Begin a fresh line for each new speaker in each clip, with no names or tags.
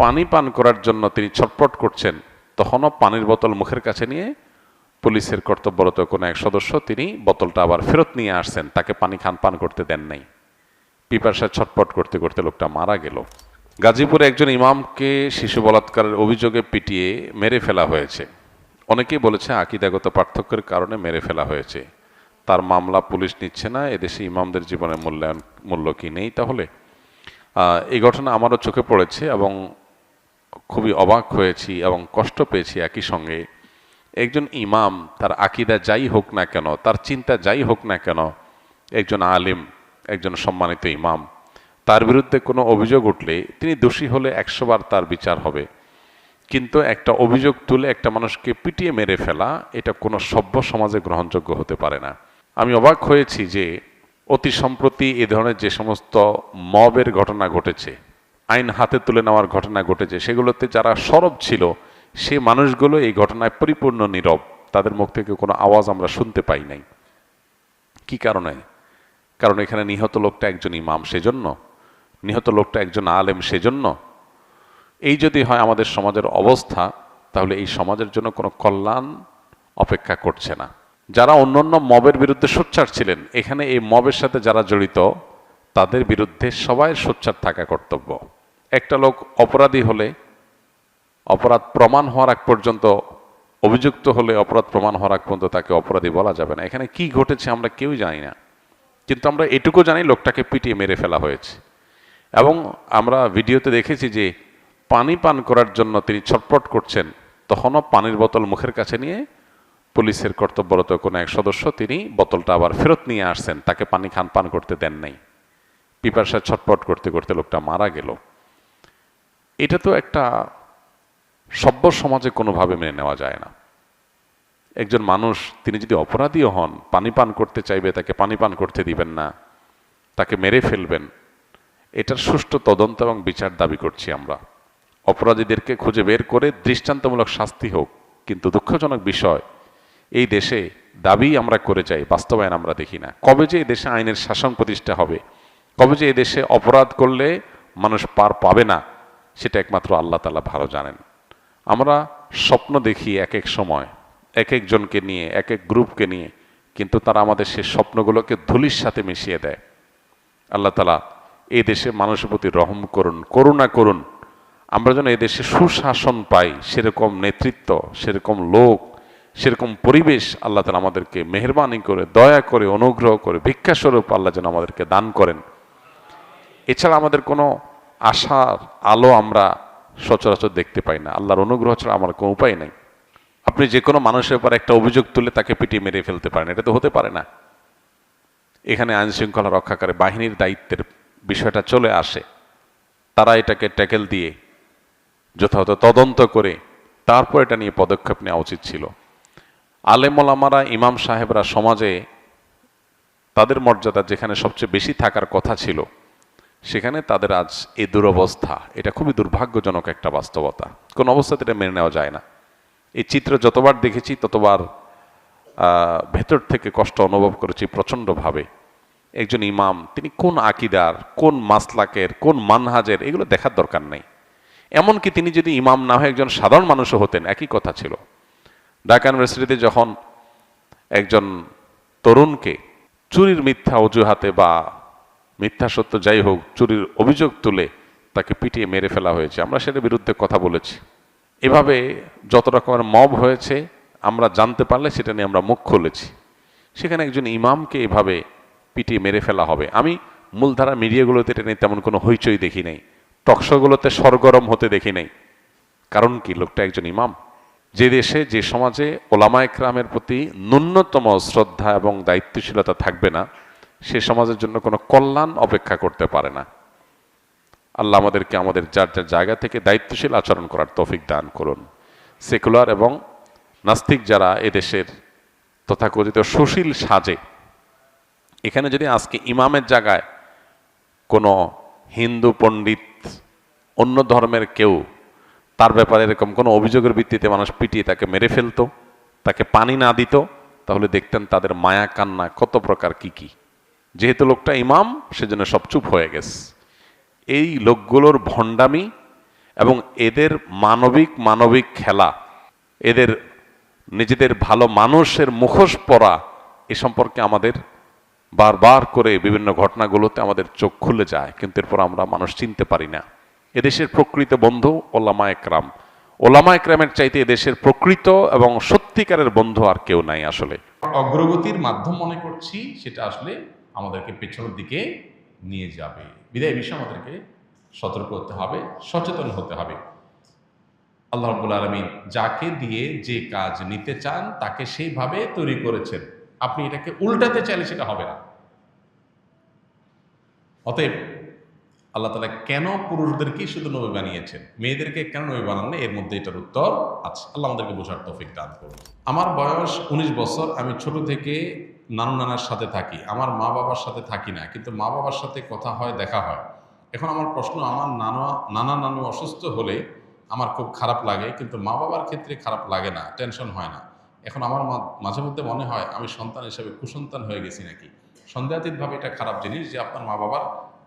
পানি পান করার জন্য তিনি ছটপট করছেন, তখনও পানির বোতল মুখের কাছে নিয়ে পুলিশের কর্তব্যরত কোনো এক সদস্য তিনি বোতলটা আবার ফেরত নিয়ে আসছেন, তাকে পানি খান পান করতে দেন নাই। পিপাসা ছটপট করতে করতে লোকটা মারা গেল। গাজীপুরে একজন ইমামকে শিশু বলাৎকারের অভিযোগে পিটিয়ে মেরে ফেলা হয়েছে। অনেকেই বলেছে আকিদাগত পার্থক্যের কারণে মেরে ফেলা হয়েছে। তার মামলা পুলিশ নিচ্ছে না, এদেশে ইমামদের জীবনে মূল্যায়ন মূল্য কি নেই তাহলে? এই ঘটনা আমারও চোখে পড়েছে এবং খুবই অবাক হয়েছি এবং কষ্ট পেয়েছি একই সঙ্গে। একজন ইমাম, তার আকিদা যাই হোক না কেন, তার চিন্তা যাই হোক না কেন, একজন আলিম, একজন সম্মানিত ইমাম, তার বিরুদ্ধে কোনো অভিযোগ উঠলে তিনি দোষী হলে একশোবার তার বিচার হবে। কিন্তু একটা অভিযোগ তুলে একটা মানুষকে পিটিয়ে মেরে ফেলা, এটা কোনো সভ্য সমাজে গ্রহণযোগ্য হতে পারে না। আমি অবাক হয়েছি যে অতি সম্প্রতি এ ধরনের যে সমস্ত মবের ঘটনা ঘটেছে আইন হাতে তুলে নেওয়ার ঘটনা ঘটেছে। সেগুলোতে যারা সরব ছিল, সে মানুষগুলো এই ঘটনায় পরিপূর্ণ নীরব। তাদের মুখ থেকে কোনো আওয়াজ আমরা শুনতে পাই নাই। কি কারণে? কারণ এখানে নিহত লোকটা একজন ইমাম সেজন্য। নিহত লোকটা একজন আলেম সেজন্য। এই যদি হয় আমাদের সমাজের অবস্থা, তাহলে এই সমাজের জন্য কোনো কল্যাণ অপেক্ষা করছে না। যারা অন্যান্য মবের বিরুদ্ধে সোচ্চার ছিলেন, এখানে এই মবের সাথে যারা জড়িত, তাদের বিরুদ্ধে সবাই সোচ্চার থাকা কর্তব্য। একটা লোক অপরাধী হলে, অপরাধ প্রমাণ হওয়ার আগ পর্যন্ত, অভিযুক্ত হলে অপরাধ প্রমাণ হওয়ার আগ পর্যন্ত তাকে অপরাধী বলা যাবে না। এখানে কি ঘটেছে আমরা কেউই জানি না। কিন্তু আমরা এটুকু জানি লোকটাকে পিটিয়ে মেরে ফেলা হয়েছে। এবং আমরা ভিডিওতে দেখেছি যে পানি পান করার জন্য তিনি ছটপট করছেন, তখনও পানির বোতল মুখের কাছে নিয়ে পুলিশের কর্তব্যরত কোনো এক সদস্য তিনি বোতলটা আবার ফেরত নিয়ে আসছেন, তাকে পানি খান পান করতে দেন নাই। পিপাসা ছটপট করতে করতে লোকটা মারা গেল। এটা তো একটা সভ্য সমাজে কোনোভাবে মেনে নেওয়া যায় না। একজন মানুষ, তিনি যদি অপরাধীও হন, পানি পান করতে চাইবে, তাকে পানি পান করতে দিবেন না, তাকে মেরে ফেলবেন, এটার সুষ্ঠু তদন্ত এবং বিচার দাবি করছি আমরা। অপরাধীদেরকে খুঁজে বের করে দৃষ্টান্তমূলক শাস্তি হোক, কিন্তু দুঃখজনক বিষয়, এই দেশে দাবি আমরা করে যাই, বাস্তবায়ন আমরা দেখি না। কবে যে দেশে আইনের শাসন প্রতিষ্ঠা হবে, কবে যে দেশে অপরাধ করলে মানুষ পার পাবে না সেটা একমাত্র আল্লাহ তালা ভালো জানেন। আমরা স্বপ্ন দেখি এক এক সময় এক একজনকে নিয়ে এক এক গ্রুপকে নিয়ে, কিন্তু তারা আমাদের সে স্বপ্নগুলোকে ধুলির সাথে মিশিয়ে দেয়। আল্লাহ তালা এই দেশে মানুষের প্রতি রহম করুন, করুণা করুন। আমরা যেন এই দেশে সুশাসন পাই, সেরকম নেতৃত্ব, সেরকম লোক, সেরকম পরিবেশ আল্লাহ তালা আমাদেরকে মেহরবানি করে, দয়া করে, অনুগ্রহ করে, ভিক্ষাস্বরূপ আল্লাহ যেন আমাদেরকে দান করেন। এছাড়া আমাদের কোনো আশার আলো আমরা সচরাচর দেখতে পাই না। আল্লাহর অনুগ্রহ ছাড়া আমার কোনো উপায় নেই। আপনি যে কোনো মানুষের উপর একটা অভিযোগ তুলে তাকে পিটিয়ে মেরে ফেলতে পারেন, এটা তো হতে পারে না। এখানে আইন শৃঙ্খলা রক্ষাকারী বাহিনীর দায়িত্বের বিষয়টা চলে আসে। তারা এটাকে ট্যাকেল দিয়ে যথাযথ তদন্ত করে তারপর এটা নিয়ে পদক্ষেপ নেওয়া উচিত ছিল। আলেমলামারা ইমাম সাহেবরা সমাজে তাদের মর্যাদা যেখানে সবচেয়ে বেশি থাকার কথা ছিল সেখানে তাদের আজ এই দুরবস্থা, এটা খুবই দুর্ভাগ্যজনক একটা বাস্তবতা। কোন অবস্থাতে এটা মেনে নেওয়া যায় না। এই চিত্র যতবার দেখেছি, ততবার ভেতর থেকে কষ্ট অনুভব করেছি প্রচণ্ডভাবে। একজন ইমাম, তিনি কোন আকিদার, কোন মাসলাকের, কোন মানহাজের, এগুলো দেখার দরকার নেই। এমনকি তিনি যদি ইমাম না হয়ে একজন সাধারণ মানুষও হতেন, একই কথা ছিল। ঢাকা ইউনিভার্সিটিতে যখন একজন তরুণকে চুরির মিথ্যা অজুহাতে বা মিথ্যা সত্য যাই হোক, চুরির অভিযোগ তুলে তাকে পিটিয়ে মেরে ফেলা হয়েছে। আমরা সেটার বিরুদ্ধে কথা বলেছি। এভাবে যত রকমের মব হয়েছে, আমরা জানতে পারলে সেটা নিয়ে আমরা মুখ খুলেছি। সেখানে একজন ইমামকে এভাবে পিটিয়ে মেরে ফেলা হবে। আমি মূলধারা মিডিয়াগুলোতে এটা নিয়ে তেমন কোনো হইচই দেখি নাই। টকশোগুলোতে সরগরম হতে দেখি নাই। কারণ কি? লোকটা একজন ইমাম। যে দেশে, যে সমাজে ওলামা একরামের প্রতি ন্যূনতম শ্রদ্ধা এবং দায়িত্বশীলতা থাকবে না সে সমাজের জন্য কোনো কল্যাণ অপেক্ষা করতে পারে না। আল্লাহ আমাদেরকে আমাদের যার যার জায়গা থেকে দায়িত্বশীল আচরণ করার তৌফিক দান করুন। সেকুলার এবং নাস্তিক যারা এদেশের তথাকথিত সুশীল সাজে, এখানে যদি আজকে ইমামের জায়গায় কোনো হিন্দু, পণ্ডিত, অন্য ধর্মের কেউ তার ব্যাপারে এরকম কোনো অভিযোগের ভিত্তিতে মানুষ পিটিয়ে তাকে মেরে ফেলতো, তাকে পানি না দিত, তাহলে দেখতেন তাদের মায়া কান্না কত প্রকার, কি কি? যেহেতু লোকটা ইমাম, সেজন্য সব চুপ হয়ে গেছে। এই লোকগুলোর ভণ্ডামি এবং এদের মানবিক মানবিক খেলা, এদের নিজেদের ভালো মানুষের মুখোশ পরা, এ সম্পর্কে আমাদের বারবার করে বিভিন্ন ঘটনাগুলোতে আমাদের চোখ খুলে যায়, কিন্তু এরপর আমরা মানুষ চিনতে পারি না। এদেশের প্রকৃত বন্ধু ওলামা একরাম। ওলামা একরামের চাইতে এদেশের প্রকৃত এবং সত্যিকারের বন্ধু আর কেউ নাই আসলে।
অগ্রগতির মাধ্যম মনে করছি, সেটা আসলে আমাদেরকে পেছনের দিকে নিয়ে যাবে। বিদায় বিষয়ে আমাদেরকে সতর্ক হতে হবে, সচেতন হতে হবে। আল্লাহ রব্বুল আলমিন যাকে দিয়ে যে কাজ নিতে চান, তাকে সেইভাবে তৈরি করেছেন। আপনি এটাকে উল্টাতে চাইলে সেটা হবে না। অতএব আল্লাহ তালা কেন পুরুষদেরকেই শুধু নবী বানিয়েছেন? মেয়েদেরকে কেন নবী বানান এর মধ্যে এটার উত্তর আছে। আল্লাহ আমাদেরকে বোঝার তৌফিক দান করুন। আমার বয়স উনিশ বছর। আমি ছোট থেকে নানু নানার সাথে থাকি, আমার মা বাবার সাথে থাকি না, কিন্তু মা বাবার সাথে কথা হয়, দেখা হয়। এখন আমার প্রশ্ন, আমার নানা নানা নানু অসুস্থ হলে আমার খুব খারাপ লাগে, কিন্তু মা বাবার ক্ষেত্রে খারাপ লাগে না, টেনশন হয় না। এখন আমার মাঝে মধ্যে মনে হয়, আমি সন্তান হিসেবে কুসন্তান হয়ে গেছি নাকি? সন্দেহাতীতভাবে এটা খারাপ জিনিস যে আপনার মা বাবার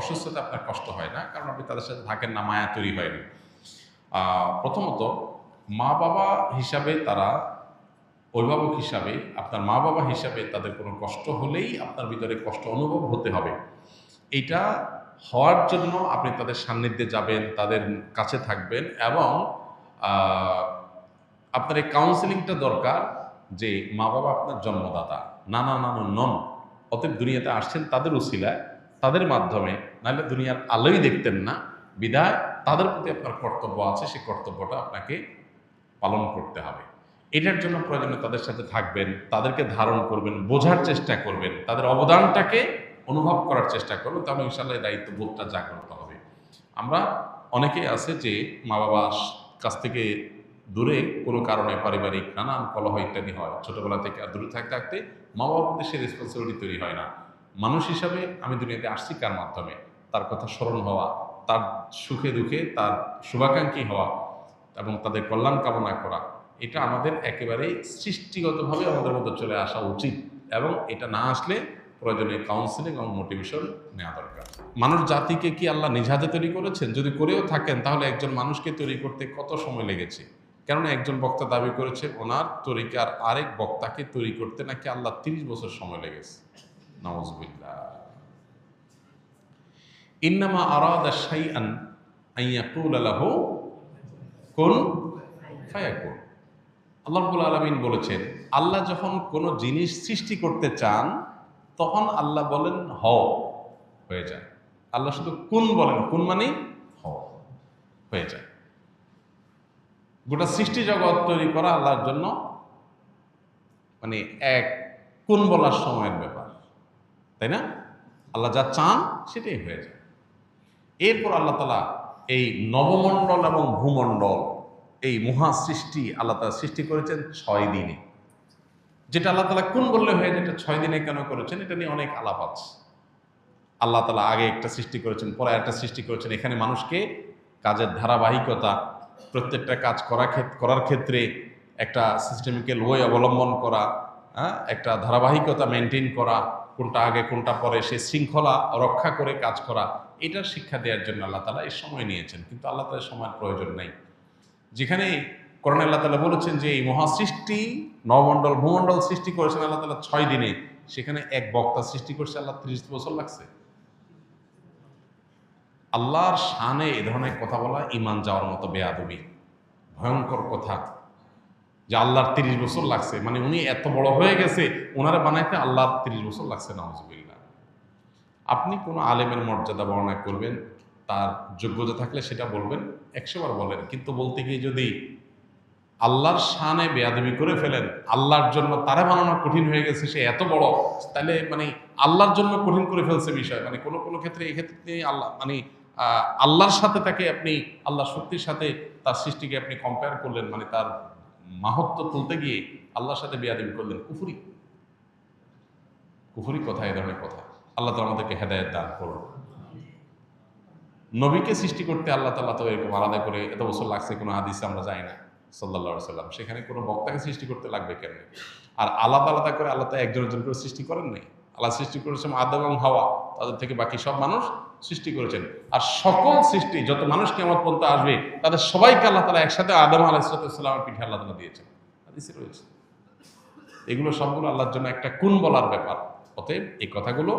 অসুস্থতা আপনার কষ্ট হয় না, কারণ আপনি তাদের সাথে থাকেন না, মায়া তৈরি হয়নি। প্রথমত, মা বাবা হিসাবে তারা অভিভাবক হিসাবে, আপনার মা বাবা হিসাবে তাদের কোনো কষ্ট হলেই আপনার ভিতরে কষ্ট অনুভব হতে হবে। এটা হওয়ার জন্য আপনি তাদের সান্নিধ্যে যাবেন, তাদের কাছে থাকবেন এবং আপনার এই কাউন্সিলিংটা দরকার যে মা বাবা আপনার জন্মদাতা, নানা নানু নন। অতএব দুনিয়াতে আসছেন তাদের উসিলায়, তাদের মাধ্যমে, নাহলে দুনিয়ার আলোই দেখতেন না। বিদায় তাদের প্রতি আপনার কর্তব্য আছে সেই কর্তব্যটা আপনাকে পালন করতে হবে। এটার জন্য প্রয়োজনে তাদের সাথে থাকবেন, তাদেরকে ধারণ করবেন, বোঝার চেষ্টা করবেন, তাদের অবদানটাকে অনুভব করার চেষ্টা করবেন, তাহলে ইনশাল্লাহ এই দায়িত্ববোধটা জাগ্রত হবে। আমরা অনেকেই আছে যে মা বাবার কাছ থেকে দূরে কোনো কারণে পারিবারিক নানান কলহ ইত্যাদি হয়, ছোটবেলা থেকে আর দূরে থাকতে থাকতে মা বাবার প্রতি সে রেসপন্সিবিলিটি তৈরি হয় না। মানুষ হিসাবে আমি দুনিয়াতে আসছি কার মাধ্যমে? তার কথা স্মরণ হওয়া, তার সুখে দুঃখে তার শুভাকাঙ্ক্ষী হওয়া এবং তাদের কল্যাণ কামনা করা। এটা আমাদের একেবারেই সৃষ্টিগতভাবে আমাদের মধ্যে চলে আসা উচিত এবং এটা না আসলে প্রয়োজনে কাউন্সিলিং এবং মোটিভেশন নেওয়া দরকার। মানুষ জাতিকে কি আল্লাহ নিজ হাতে তৈরি করেছেন? যদি করেও থাকেন, তাহলে একজন মানুষকে তৈরি করতে কত সময় লেগেছে? কেননা একজন বক্তা দাবি করেছে, ওনার তরিকার আরেক বক্তাকে তৈরি করতে নাকি আল্লাহ তিরিশ বছর সময় লেগেছে? নওয়াজবিল্লাহ ইন্নামা আরাদা শাইআন আইয়াকুল লাহু কুন ফায়াকুন। আল্লাহ রাব্বুল আলামিন বলেছেন, আল্লাহ যখন কোনো জিনিস সৃষ্টি করতে চান, তখন আল্লাহ বলেন হ, হয়ে যায়। আল্লাহ শুধু কোন বলেন, কোন মানে হ, হয়ে যায়। গোটা সৃষ্টি জগৎ তৈরি করা আল্লাহর জন্য মানে এক কোন বলার সময়ের ব্যাপার, তাই না? আল্লাহ যা চান সেটাই হয়ে যায়। এরপর আল্লাহ তালা এই নবমণ্ডল এবং ভূমণ্ডল এই মহা সৃষ্টি আল্লাহ তালা সৃষ্টি করেছেন ছয় দিনে। যেটা আল্লাহ তালা কোন বললে হয়ে, যেটা ছয় দিনে কেন করেছেন, এটা নিয়ে অনেক আলাপ আছে। আল্লাহ তালা আগে একটা সৃষ্টি করেছেন, পরে একটা সৃষ্টি করেছেন। এখানে মানুষকে কাজের ধারাবাহিকতা, প্রত্যেকটা কাজ করা করার ক্ষেত্রে একটা সিস্টেমিক্যাল ওয়ে অবলম্বন করা হ্যাঁ একটা ধারাবাহিকতা মেনটেন করা, কোনটা আগে, কোনটা পরে, সে শৃঙ্খলা রক্ষা করে কাজ করা এটার শিক্ষা দেওয়ার জন্য আল্লাহ তালা এই সময় নিয়েছেন। কিন্তু আল্লাহ তালার সময়ের প্রয়োজন নেই। যেখানে করোনা আল্লাহ তালা বলেছেন যে এই মহাসৃষ্টি নবমণ্ডল, ভূমণ্ডল সৃষ্টি করেছেন আল্লাহ তালা ছয় দিনে। সেখানে এক বক্তা সৃষ্টি করছে, আল্লাহ ত্রিশ বছর লাগছে। আল্লাহর শানে এ ধরনের কথা বলা ইমান যাওয়ার মতো বেয়াদবি। ভয়ঙ্কর কথা। যে আল্লাহর তিরিশ বছর লাগছে মানে উনি এত বড় হয়ে গেছে ওনারা বানাইতে আল্লাহর তিরিশ বছর লাগছে নজবিল্লা আপনি কোনো আলেমের মর্যাদা বর্ণনা করবেন? তার যোগ্যতা থাকলে সেটা বলবেন, একশোবার বলেন। কিন্তু বলতে গিয়ে যদি আল্লাহর শানে বেয়াদবি করে ফেলেন, আল্লাহর জন্য তারা বানানো কঠিন হয়ে গেছে, সে এত বড়, তাহলে মানে আল্লাহর জন্য কঠিন করে ফেলছে বিষয়। মানে কোনো কোনো ক্ষেত্রে এই ক্ষেত্রে আল্লাহ মানে আল্লাহর সাথে তাকে আপনি, আল্লাহর শক্তির সাথে তার সৃষ্টিকে আপনি কম্পেয়ার করলেন মানে তার মাহত্ব তুলতে গিয়ে আল্লাহর সাথে বেয়াদবি করলেন। কুফুরি। কুফুরি কথা, এ ধরনের কথা। আল্লাহ তো আমাদেরকে হেদায়ত দান করুন। নবীকে সৃষ্টি করতে আল্লাহ তালা তো এরকম আলাদা করে এত বছর লাগছে, কোনো হাদিসে আমরা যাই না সাল্লাহ সাল্লাম সেখানে কোনো বক্তাকে সৃষ্টি করতে লাগবে কেন আর আলাদা আলাদা করে আল্লাহ তো একজন একজন করে সৃষ্টি করেন নাই? আল্লাহ সৃষ্টি করেছেন আদম এবং হাওয়া, তাদের থেকে বাকি সব মানুষ সৃষ্টি করেছেন। আর সকল সৃষ্টি, যত মানুষ কেমন পর্যন্ত আসবে, তাদের সবাইকে আল্লাহ তালা একসাথে আদম আলাইসালামের পিঠে আল্লাহ তালা দিয়েছেন। হাদিসে রয়েছে। এগুলো সবগুলো আল্লাহর জন্য একটা কোন বলার ব্যাপার। অতএব এই কথাগুলো